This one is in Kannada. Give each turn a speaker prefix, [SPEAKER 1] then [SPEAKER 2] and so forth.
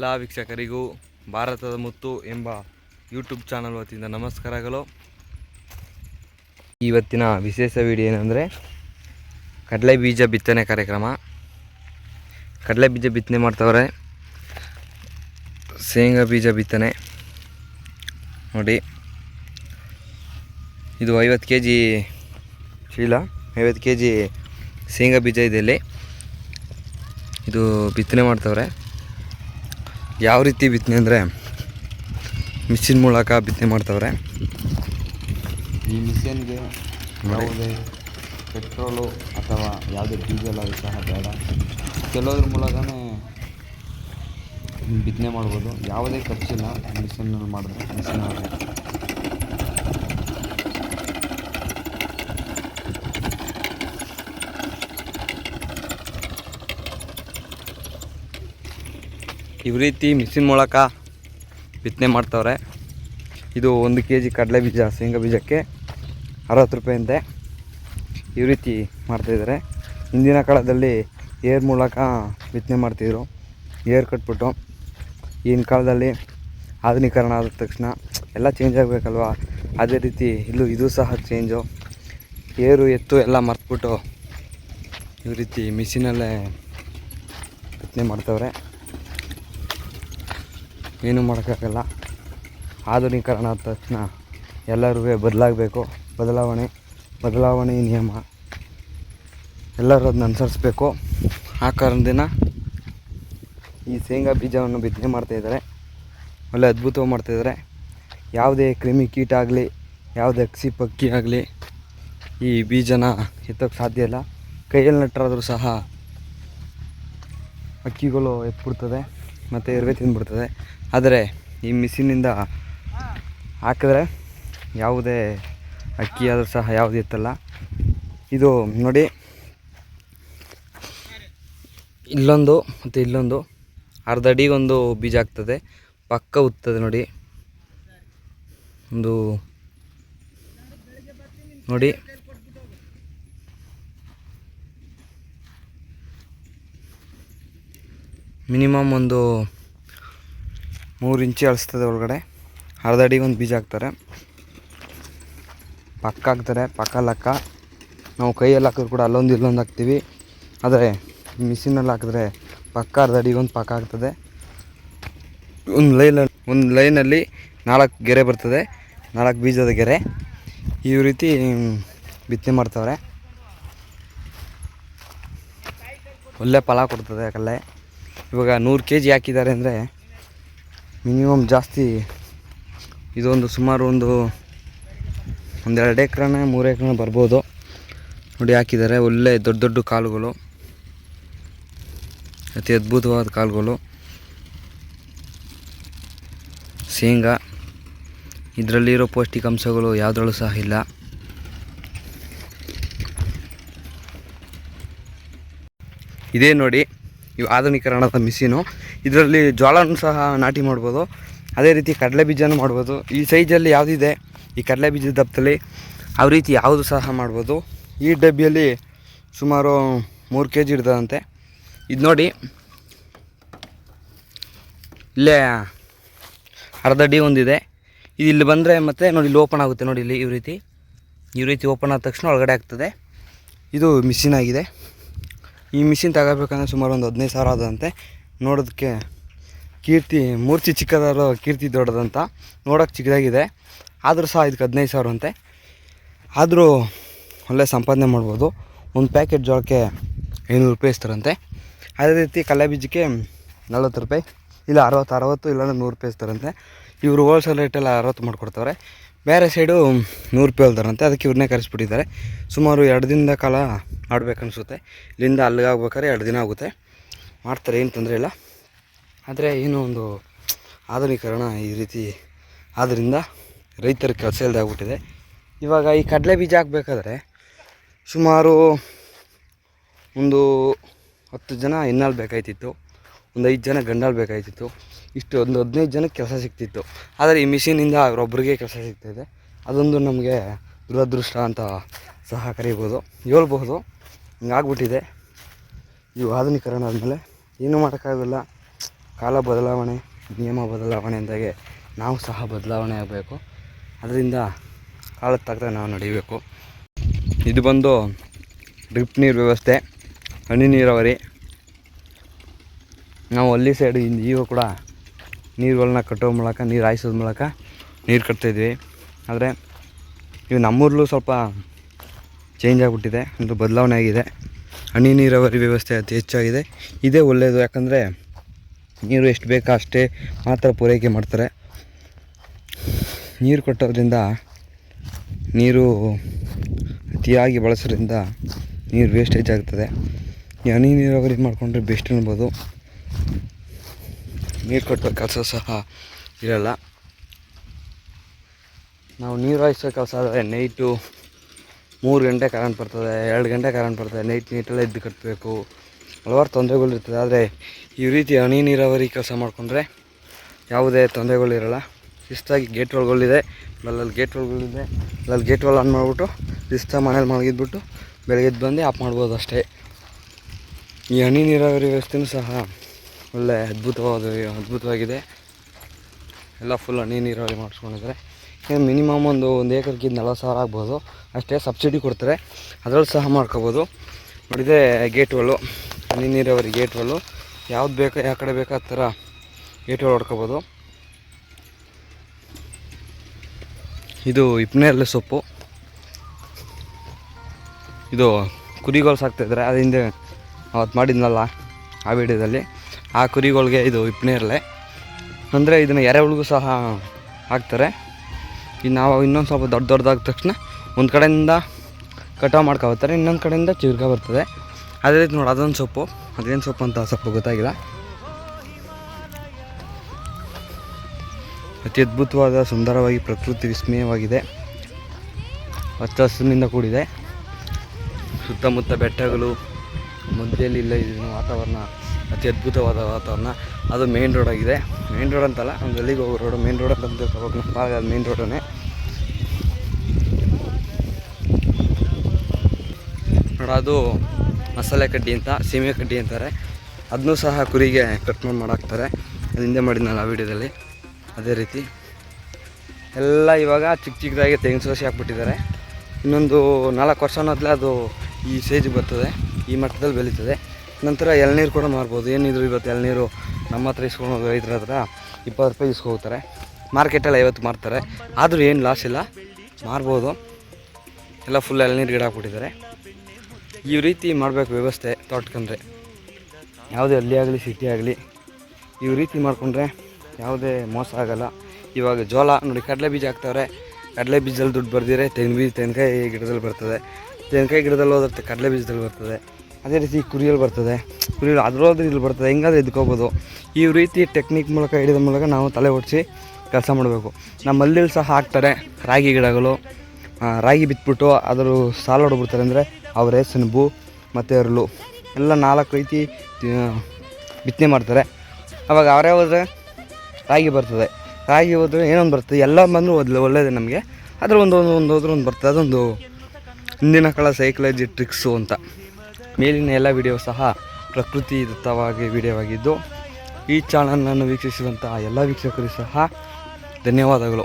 [SPEAKER 1] ಎಲ್ಲ ವೀಕ್ಷಕರಿಗೂ ಭಾರತದ ಮುತ್ತು ಎಂಬ ಯೂಟ್ಯೂಬ್ ಚಾನಲ್ ವತಿಯಿಂದ ನಮಸ್ಕಾರಗಳು. ಇವತ್ತಿನ ವಿಶೇಷ ವಿಡಿಯೋ ಏನಂದರೆ, ಕಡಲೆ ಬೀಜ ಬಿತ್ತನೆ ಕಾರ್ಯಕ್ರಮ. ಕಡಲೆ ಬೀಜ ಬಿತ್ತನೆ ಮಾಡ್ತವ್ರೆ. ಶೇಂಗಾ ಬೀಜ ಬಿತ್ತನೆ. ನೋಡಿ. ಇದು ಐವತ್ತು ಕೆ ಜಿ ಚೀಲ, ಐವತ್ತು ಕೆ ಜಿ ಶೇಂಗಾ ಬೀಜ ಇದೆ ಇಲ್ಲಿ. ಇದು ಬಿತ್ತನೆ ಮಾಡ್ತವ್ರೆ. ಯಾವ ರೀತಿ ಬಿತ್ತನೆ ಅಂದರೆ ಮಿಷಿನ್ ಮೂಲಕ ಬಿತ್ತನೆ ಮಾಡ್ತವ್ರೆ?
[SPEAKER 2] ಈ ಮಿಷಿನ್ಗೆ ಯಾವುದೇ ಪೆಟ್ರೋಲು ಅಥವಾ ಯಾವುದೇ ಡೀಸೆಲ್ ಅದು ಸಹ ಬೇಡ. ಕೆಲೋದ್ರ ಮೂಲಕನೇ ಬಿತ್ತನೆ ಮಾಡ್ಬೋದು. ಯಾವುದೇ ಖರ್ಚಿಲ್ಲ. ಮಿಷಿನಲ್ಲಿ ಮಾಡಿದ್ರೆ ಮಿಷನ್
[SPEAKER 1] ಈ ರೀತಿ ಮಿಷಿನ್ ಮೂಲಕ ಬಿತ್ತನೆ ಮಾಡ್ತವ್ರೆ. ಇದು ಒಂದು ಕೆ ಜಿ ಕಡಲೆ ಬೀಜ, ಶೇಂಗಾ ಬೀಜಕ್ಕೆ ಅರವತ್ತು ರೂಪಾಯಿಂದೆ ಈ ರೀತಿ ಮಾಡ್ತಾಯಿದ್ದಾರೆ ಹಿಂದಿನ ಕಾಲದಲ್ಲಿ ಏರ್ ಮೂಲಕ ಬಿತ್ತನೆ ಮಾಡ್ತಿದ್ರು. ಏರ್ ಕಟ್ಬಿಟ್ಟು ಈಗಿನ ಕಾಲದಲ್ಲಿ ಆಧುನೀಕರಣ ಆದ ತಕ್ಷಣ ಎಲ್ಲ ಚೇಂಜ್ ಆಗಬೇಕಲ್ವ? ಅದೇ ರೀತಿ ಇಲ್ಲೂ ಇದು ಸಹ ಚೇಂಜು ಏರು ಎತ್ತು ಎಲ್ಲ ಮರ್ತ್ಬಿಟ್ಟು ಈ ರೀತಿ ಮಿಷಿನಲ್ಲೇ ಬಿತ್ತನೆ ಮಾಡ್ತವ್ರೆ. ಏನೂ ಮಾಡೋಕ್ಕಾಗಲ್ಲ. ಆಧುನೀಕರಣ ಆದ ತಕ್ಷಣ ಎಲ್ಲರೂ ಬದಲಾಗಬೇಕು. ಬದಲಾವಣೆ ಬದಲಾವಣೆ ನಿಯಮ. ಎಲ್ಲರೂ ಅದನ್ನ ಅನುಸರಿಸ್ಬೇಕು. ಆ ಕಾರಣದಿಂದ ಈ ಶೇಂಗಾ ಬೀಜವನ್ನು ಬಿತ್ತನೆ ಮಾಡ್ತಾಯಿದ್ದಾರೆ ಒಳ್ಳೆ ಅದ್ಭುತವಾಗಿ ಮಾಡ್ತಾಯಿದ್ದಾರೆ ಯಾವುದೇ ಕ್ರಿಮಿ ಕೀಟ ಆಗಲಿ, ಯಾವುದೇ ಅಕ್ಸಿ ಪಕ್ಕಿ ಆಗಲಿ ಈ ಬೀಜನ ಎತ್ತೋಕ್ಕೆ ಸಾಧ್ಯ ಇಲ್ಲ. ಕೈಯಲ್ಲಿ ನೆಟ್ಟರಾದರೂ ಸಹ ಅಕ್ಕಿಗಳು ಎತ್ಬಿಡ್ತದೆ, ಮತ್ತು ಇರುವೆ ತಿಂದ್ಬಿಡ್ತದೆ ಆದರೆ ಈ ಮಿಷಿನಿಂದ ಹಾಕಿದ್ರೆ ಯಾವುದೇ ಅಕ್ಕಿ ಆದರೂ ಸಹ ಯಾವುದು ಇತ್ತಲ್ಲ ಇದು ನೋಡಿ. ಇಲ್ಲೊಂದು ಮತ್ತು ಇಲ್ಲೊಂದು. ಅರ್ಧ ಅಡಿಗೊಂದು ಬೀಜ ಆಗ್ತದೆ. ಪಕ್ಕ ಉತ್ತದೆ ನೋಡಿ. ಒಂದು ನೋಡಿ. ಮಿನಿಮಮ್ ಒಂದು ಮೂರು ಇಂಚು ಅಳಿಸ್ತದೆ ಒಳಗಡೆ. ಅರ್ಧ ಅಡಿಗೆ ಒಂದು ಬೀಜ ಹಾಕ್ತಾರೆ. ಪಕ್ಕ ಹಾಕ್ತಾರೆ, ಪಕ್ಕ ಲೆಕ್ಕ. ನಾವು ಕೈಯಲ್ಲಿ ಹಾಕಿದ್ರು ಕೂಡ ಅಲ್ಲೊಂದು ಇಲ್ಲೊಂದು ಹಾಕ್ತೀವಿ. ಆದರೆ, ಮಿಷಿನಲ್ಲಿ ಹಾಕಿದ್ರೆ ಪಕ್ಕ ಅರ್ಧ ಅಡಿಗೆ ಒಂದು ಪಕ್ಕ ಆಗ್ತದೆ. ಒಂದು ಲೈನಲ್ಲಿ ಒಂದು ಲೈನಲ್ಲಿ ನಾಲ್ಕು ಗೆರೆ ಬರ್ತದೆ. ನಾಲ್ಕು ಬೀಜದ ಗೆರೆ. ಈ ರೀತಿ ಬಿತ್ತನೆ ಮಾಡ್ತವ್ರೆ. ಒಳ್ಳೆ ಫಲ ಕೊಡ್ತದೆ ಕಲ್ಲೆ ಇವಾಗ ನೂರು ಕೆ ಜಿ ಹಾಕಿದ್ದಾರೆ ಅಂದರೆ ಮಿನಿಮಮ್ ಜಾಸ್ತಿ ಇದೊಂದು ಸುಮಾರು ಒಂದು ಒಂದೆರಡು ಎಕ್ರೆನೇ, ಮೂರು ಎಕ್ರೆನೇ ಬರ್ಬೋದು. ನೋಡಿ ಹಾಕಿದ್ದಾರೆ, ಒಳ್ಳೆ ದೊಡ್ಡ ದೊಡ್ಡ ಕಾಳುಗಳು ಅತಿ ಅದ್ಭುತವಾದ ಕಾಳುಗಳು ಶೇಂಗಾ. ಇದರಲ್ಲಿರೋ ಪೌಷ್ಟಿಕಾಂಶಗಳು ಯಾವುದ್ರಲ್ಲೂ ಸಹ ಇಲ್ಲ. ಇದೇ ನೋಡಿ ಇವು ಆಧುನೀಕರಣದ ಮಿಷಿನು. ಇದರಲ್ಲಿ ಜೋಳನೂ ಸಹ ನಾಟಿ ಮಾಡ್ಬೋದು. ಅದೇ ರೀತಿ ಕಡಲೆ ಬೀಜನೂ ಮಾಡ್ಬೋದು. ಈ ಸೈಜಲ್ಲಿ ಯಾವುದಿದೆ? ಈ ಕಡಲೆ ಬೀಜದ ದಪ್ಪದಲ್ಲಿ ಯಾವ ರೀತಿ ಯಾವುದು ಸಹ ಮಾಡ್ಬೋದು. ಈ ಡಬ್ಬಿಯಲ್ಲಿ ಸುಮಾರು ಮೂರು ಕೆ ಜಿ ಇರ್ತದಂತೆ ಇದು ನೋಡಿ. ಇಲ್ಲೇ ಅರ್ಧ ಡಿ ಒಂದಿದೆ. ಇದು ಇಲ್ಲಿ ಬಂದರೆ ಮತ್ತೆ ನೋಡಿ ಇಲ್ಲಿ ಓಪನ್ ಆಗುತ್ತೆ ನೋಡಿ ಇಲ್ಲಿ ಈ ರೀತಿ. ಈ ರೀತಿ ಓಪನ್ ಆದ ತಕ್ಷಣ ಒಳಗಡೆ ಆಗ್ತದೆ. ಇದು ಮಿಷಿನ್ ಆಗಿದೆ. ಈ ಮಿಷಿನ್ ತಗೋಬೇಕಂದ್ರೆ ಸುಮಾರು ಒಂದು ಹದಿನೈದು ಸಾವಿರ ಆದಂತೆ. ನೋಡೋದಕ್ಕೆ ಕೀರ್ತಿ, ಮೂರ್ತಿ ಚಿಕ್ಕದಾರೋ ಕೀರ್ತಿ ದೊಡ್ಡದಂತ. ನೋಡೋಕೆ ಚಿಕ್ಕದಾಗಿದೆ. ಆದರೂ ಸಹ ಇದಕ್ಕೆ ಹದಿನೈದು ಸಾವಿರ ಅಂತೆ. ಆದರೂ ಒಳ್ಳೆ ಸಂಪಾದನೆ ಮಾಡ್ಬೋದು. ಒಂದು ಪ್ಯಾಕೆಟ್ ಜೋಳಕ್ಕೆ ಐನೂರು ರೂಪಾಯಿ ಇಸ್ತಾರಂತೆ. ಅದೇ ರೀತಿ ಕಲೆ ಬೀಜಕ್ಕೆ ನಲ್ವತ್ತು ರೂಪಾಯಿ, ಇಲ್ಲ ಅರವತ್ತು ಅರವತ್ತು, ಇಲ್ಲಾಂದ್ರೆ ನೂರು ರೂಪಾಯಿ ಇಸ್ತಾರಂತೆ. ಇವರು ಹೋಲ್ಸೇಲ್ ರೇಟೆಲ್ಲ ಅರವತ್ತು ಮಾಡಿಕೊಡ್ತಾರೆ ಬೇರೆ ಸೈಡು ನೂರು ರೂಪಾಯಿ ಹೇಳ್ತಾರಂತೆ ಅದಕ್ಕೆ ಇವ್ರನ್ನೇ ಕರೆಸ್ಬಿಟ್ಟಿದ್ದಾರೆ. ಸುಮಾರು ಎರಡು ದಿನದ ಕಾಲ ಆಡ್ಬೇಕನ್ನಿಸುತ್ತೆ ಇಲ್ಲಿಂದ ಅಲ್ಲಿಗೆ ಆಗ್ಬೇಕಾದ್ರೆ ಎರಡು ದಿನ ಆಗುತ್ತೆ. ಮಾಡ್ತಾರೆ, ಏನು ತೊಂದರೆ ಇಲ್ಲ. ಆದರೆ ಏನೋ ಒಂದು ಆಧುನೀಕರಣ ಈ ರೀತಿ ಆದ್ದರಿಂದ ರೈತರ ಕೆಲಸ ಇಲ್ಲದೆ ಆಗ್ಬಿಟ್ಟಿದೆ. ಇವಾಗ ಈ ಕಡಲೆ ಬೀಜ ಹಾಕ್ಬೇಕಾದ್ರೆ ಸುಮಾರು ಒಂದು ಹತ್ತು ಜನ ಹೆಣ್ಣಾಳು ಬೇಕಾಯ್ತಿತ್ತು. ಒಂದು ಐದು ಜನ ಗಂಡಾಳು ಬೇಕಾಯ್ತಿತ್ತು. ಇಷ್ಟು ಒಂದು ಹದಿನೈದು ಜನಕ್ಕೆ ಕೆಲಸ ಸಿಗ್ತಿತ್ತು. ಆದರೆ ಈ ಮಿಷಿನಿಂದ ಅವರೊಬ್ಬರಿಗೆ ಕೆಲಸ ಸಿಗ್ತಾಯಿದೆ ಅದೊಂದು ನಮಗೆ ದುರದೃಷ್ಟ ಅಂತ ಸಹ ಕರೀಬೋದು. ಹೇಳ್ಬಹುದು ಹಿಂಗಾಗ್ಬಿಟ್ಟಿದೆ. ಇವು ಆಧುನೀಕರಣ ಆದಮೇಲೆ ಏನೂ ಮಾಡೋಕ್ಕಾಗಲ್ಲ. ಕಾಲ ಬದಲಾವಣೆ, ನಿಯಮ ಬದಲಾವಣೆ ಅಂದಾಗೆ ನಾವು ಸಹ ಬದಲಾವಣೆ ಆಗಬೇಕು. ಅದರಿಂದ ಕಾಲದ ತಕ್ಕ ನಾವು ನಡೀಬೇಕು. ಇದು ಬಂದು ಡ್ರಿಪ್ ನೀರು ವ್ಯವಸ್ಥೆ, ಹನಿ ನೀರಾವರಿ. ನಾವು ಅಲ್ಲಿ ಸೈಡ್ ಈಗ ಕೂಡ ನೀರುಗಳನ್ನ ಕಟ್ಟೋ ಮೂಲಕ, ನೀರು ಹಾಯಿಸೋದ್ ಮೂಲಕ ನೀರು ಕಟ್ತಾಯಿದ್ವಿ ಆದರೆ ಇವು ನಮ್ಮೂರಲ್ಲೂ ಸ್ವಲ್ಪ ಚೇಂಜ್ ಆಗಿಬಿಟ್ಟಿದೆ, ಒಂದು ಬದಲಾವಣೆ ಆಗಿದೆ. ಹನಿ ನೀರಾವರಿ ವ್ಯವಸ್ಥೆ ಅತಿ ಹೆಚ್ಚಾಗಿದೆ. ಇದೇ ಒಳ್ಳೆಯದು ಯಾಕಂದರೆ ನೀರು ಎಷ್ಟು ಬೇಕೋ ಅಷ್ಟೇ ಮಾತ್ರ ಪೂರೈಕೆ ಮಾಡ್ತಾರೆ. ನೀರು ಕೊಟ್ಟೋದ್ರಿಂದ ನೀರು ಅತಿಯಾಗಿ ಬಳಸೋದ್ರಿಂದ ನೀರು ವೇಸ್ಟೇಜ್ ಆಗ್ತದೆ. ಈ ಹನಿ ನೀರಾವರಿ ಮಾಡಿಕೊಂಡ್ರೆ ಬೆಸ್ಟ್ ಅನ್ಬೋದು. ನೀರು ಕಟ್ಟೋ ಕೆಲಸ ಸಹ ಇರಲ್ಲ. ನಾವು ನೀರು ಹಾಯಿಸೋ ಕೆಲಸ ಆದರೆ ನೈಟು ಮೂರು ಗಂಟೆ ಕರೆಂಟ್ ಬರ್ತದೆ, ಎರಡು ಗಂಟೆ ಕರೆಂಟ್ ಬರ್ತದೆ ನೈಟ್ ನೀಟೆಲ್ಲ ಎದ್ದು ಕಟ್ಟಬೇಕು ಹಲವಾರು ತೊಂದರೆಗಳಿರ್ತದೆ ಆದರೆ ಈ ರೀತಿ ಹನಿ ನೀರಾವರಿ ಕೆಲಸ ಮಾಡಿಕೊಂಡ್ರೆ ಯಾವುದೇ ತೊಂದರೆಗಳಿರಲ್ಲ ಶಿಸ್ತಾಗಿ ಗೇಟ್ ಒಳಗೊಳ್ಳಿದೆ ಅಲ್ಲಲ್ಲಿ ಗೇಟ್ ಒಳಗಳಿದೆ ಅಲ್ಲಲ್ಲಿ ಗೇಟ್ ಒಳಗೆ ಆನ್ ಮಾಡಿಬಿಟ್ಟು, ಶಿಸ್ತಾಗಿ ಮನೇಲಿ ಮಲಗಿದ್ಬಿಟ್ಟು ಬೆಳಗ್ಗೆ ಎದ್ದು ಬಂದು ಆಫ್ ಮಾಡ್ಬೋದು ಅಷ್ಟೇ. ಈ ಹನಿ ನೀರಾವರಿ ವ್ಯವಸ್ಥೆಯೂ ಸಹ ಒಳ್ಳೆ ಅದ್ಭುತವಾದ, ಅದ್ಭುತವಾಗಿದೆ. ಎಲ್ಲ ಫುಲ್ ಹನಿ ನೀರಾವರಿ ಮಾಡಿಸ್ಕೊಂಡಿದ್ದಾರೆ. ಮಿನಿಮಮ್ ಒಂದು ಒಂದು ಏಕರ್ಗೆ ನಲ್ವತ್ತು ಸಾವಿರ ಆಗ್ಬೋದು. ಅಷ್ಟೇ ಸಬ್ಸಿಡಿ ಕೊಡ್ತಾರೆ. ಅದರಲ್ಲಿ ಸಹ ಮಾಡ್ಕೋಬೋದು. ನೋಡಿದೆ ಗೇಟ್ ಹನಿ ನೀರಾವರಿ ಗೇಟ್ ಯಾವ್ದು ಬೇಕೋ, ಯಾವ ಕಡೆ ಬೇಕೋ ಆ ಥರ ಗೇಟ್ ಹೊಡ್ಕೋಬೋದು ಇದು ಇಪ್ನೇರಳೆ ಸೊಪ್ಪು. ಇದು ಕುರಿಗಳು ಸಾಕ್ತಾಯಿದ್ರೆ ಅದು ಹಿಂದೆ ಅವತ್ತು ಮಾಡಿದ್ನಲ್ಲ ಆ ವಿಡಿಯೋದಲ್ಲಿ. ಆ ಕುರಿಗಳಿಗೆ ಇದು ಇಪ್ನೇರಳೆ ಅಂದರೆ ಇದನ್ನು ಎರೆಹುಳಿಗೂ ಸಹ ಹಾಕ್ತಾರೆ. ಈಗ ನಾವು ಇನ್ನೊಂದು ಸ್ವಲ್ಪ ದೊಡ್ಡ ದೊಡ್ಡದಾದ ತಕ್ಷಣ ಒಂದು ಕಡೆಯಿಂದ ಕಟಾವು ಮಾಡ್ಕೊಬರ್ತಾರೆ ಇನ್ನೊಂದು ಕಡೆಯಿಂದ ಚಿರ್ಗ ಬರ್ತದೆ. ಅದೇ ರೀತಿ ನೋಡಿ, ಅದೊಂದು ಸೊಪ್ಪು. ಅದೇನು ಸೊಪ್ಪು ಅಂತ ಸೊಪ್ಪು ಗೊತ್ತಾಗಿಲ್ಲ. ಅತಿ ಅದ್ಭುತವಾದ, ಸುಂದರವಾಗಿ, ಪ್ರಕೃತಿ ವಿಸ್ಮಯವಾಗಿದೆ. ಹಚ್ಚ ಹಸಿರಿನಿಂದ ಕೂಡಿದೆ. ಸುತ್ತಮುತ್ತ ಬೆಟ್ಟಗಳು ಮಧ್ಯದಲ್ಲಿ ಇಲ್ಲ ವಾತಾವರಣ. ಅತಿ ಅದ್ಭುತವಾದ ವಾತಾವರಣ. ಅದು ಮೇನ್ ಆಗಿದೆ. ಮೇನ್ ರೋಡ್ ಅಂತಲ್ಲ, ಒಂದು ಎಲ್ಲಿಗೆ ಹೋಗೋ ರೋಡ್ ಮೇನ್ ರೋಡ್ ಅಂತ ಭಾಗ ಅದು ಮೇನ್ ರೋಡನೇ ನೋಡ, ಅದು ಮಸಾಲೆ ಕಡ್ಡಿ ಅಂತ, ಸೀಮೆ ಕಡ್ಡಿ ಅಂತಾರೆ. ಅದನ್ನೂ ಸಹ ಕುರಿಗೆ ಕಟ್ ಮಾಡಿ ಮಾಡಾಕ್ತಾರೆ. ಅದು ಹಿಂದೆ ಮಾಡಿದ್ನಲ್ಲ ಆ ವಿಡಿಯೋದಲ್ಲಿ. ಅದೇ ರೀತಿ. ಎಲ್ಲ ಇವಾಗ ಚಿಕ್ಕ ಚಿಕ್ಕದಾಗಿ ತೆಂಗಿನ ಸೋಸಿ ಹಾಕ್ಬಿಟ್ಟಿದ್ದಾರೆ. ಇನ್ನೊಂದು ನಾಲ್ಕು ವರ್ಷ ಅನ್ನೋದ್ಲೆ ಅದು ಈ ಸೇಜ್ ಬರ್ತದೆ. ಈ ಮಟ್ಟದಲ್ಲಿ ಬೆಳೀತದೆ. ನಂತರ ಎಳ್ನೀರು ಕೂಡ ಮಾರ್ಬೋದು. ಏನಿದ್ರು ಇವತ್ತು ಎಳ್ನೀರು ನಮ್ಮ ಹತ್ರ ಇಸ್ಕೊಂಡು ರೈತರ ಹತ್ರ ಇಪ್ಪತ್ತು ರೂಪಾಯಿ ಇಸ್ಕೋಗ್ತಾರೆ ಮಾರ್ಕೆಟಲ್ಲಿ ಐವತ್ತು ಮಾರ್ತಾರೆ. ಆದರೂ ಏನು ಲಾಸ್ ಇಲ್ಲ. ಮಾರ್ಬೋದು. ಎಲ್ಲ ಫುಲ್ ಎಳ್ನೀರು ಗಿಡ ಹಾಕ್ಬಿಟ್ಟಿದ್ದಾರೆ. ಈ ರೀತಿ ಮಾಡಬೇಕು ವ್ಯವಸ್ಥೆ ತೋಟಕಂದ್ರೆ ಯಾವುದೇ ಹಳ್ಳಿ ಆಗಲಿ ಸಿಟಿ ಆಗಲಿ, ಈ ರೀತಿ ಮಾಡಿಕೊಂಡ್ರೆ ಯಾವುದೇ ಮೋಸ ಆಗೋಲ್ಲ. ಇವಾಗ ಜೋಳ, ನೋಡಿ ಕಡಲೆ ಬೀಜ ಹಾಕ್ತವ್ರೆ. ಕಡಲೆ ಬೀಜದಲ್ಲಿ ದುಡ್ಡು ಬರ್ದಿರೆ ತೆಂಗಿನ ಬೀಜ ತೆಂಗಿನಕಾಯಿ ಗಿಡದಲ್ಲಿ ಬರ್ತದೆ. ತೆಂಗಿನಕಾಯಿ ಗಿಡದಲ್ಲಿ ಹೋದ್ರೆ ಕಡಲೆ ಬೀಜದಲ್ಲಿ ಬರ್ತದೆ. ಅದೇ ರೀತಿ ಕುರಿಯಲ್ಲಿ ಬರ್ತದೆ. ಕುರಿಯಲ್ಲಿ ಅದ್ರೋದ್ರೆ ಇಲ್ಲಿ ಬರ್ತದೆ. ಹೆಂಗಾದ್ರೆ ಎದ್ಕೋಬೋದು ಈ ರೀತಿ ಟೆಕ್ನಿಕ್ ಮೂಲಕ, ಹಿಡಿದ ಮೂಲಕ ನಾವು ತಲೆ ಓಡಿಸಿ ಕೆಲಸ ಮಾಡಬೇಕು. ನಮ್ಮ ಸಹ ಹಾಕ್ತಾರೆ ರಾಗಿ ಗಿಡಗಳು. ರಾಗಿ ಬಿತ್ಬಿಟ್ಟು ಅದರ ಸಾಲ ಹೊಡ್ಬಿಡ್ತಾರೆ ಅಂದರೆ ಅವರೇ ಸೆಣಬು ಮತ್ತು ಅರಳು ಎಲ್ಲ ನಾಲ್ಕು ರೀತಿ ಬಿತ್ತನೆ ಮಾಡ್ತಾರೆ. ಅವಾಗ ಅವರೇ ಹೋದರೆ ರಾಗಿ ಬರ್ತದೆ. ರಾಗಿ ಹೋದರೆ ಏನೊಂದು ಬರ್ತದೆ? ಎಲ್ಲ ಬಂದರೂ ಒಳ್ಳೆ ಒಳ್ಳೆಯದೇ ನಮಗೆ. ಅದ್ರ ಒಂದು ಒಂದು ಒಂದು ಹೋದ್ರೆ ಒಂದು ಬರ್ತದೆ. ಅದೊಂದು ಹಿಂದಿನ ಕಾಲ ಸೈಕಲಜಿ ಟ್ರಿಕ್ಸು ಅಂತ. ಮೇಲಿನ ಎಲ್ಲ ವಿಡಿಯೋ ಸಹ ಪ್ರಕೃತಿ ದತ್ತವಾಗಿ ವಿಡಿಯೋವಾಗಿದ್ದು ಈ ಚಾನಲನ್ನು ವೀಕ್ಷಿಸುವಂತಹ ಎಲ್ಲ ವೀಕ್ಷಕರು ಸಹ ಧನ್ಯವಾದಗಳು.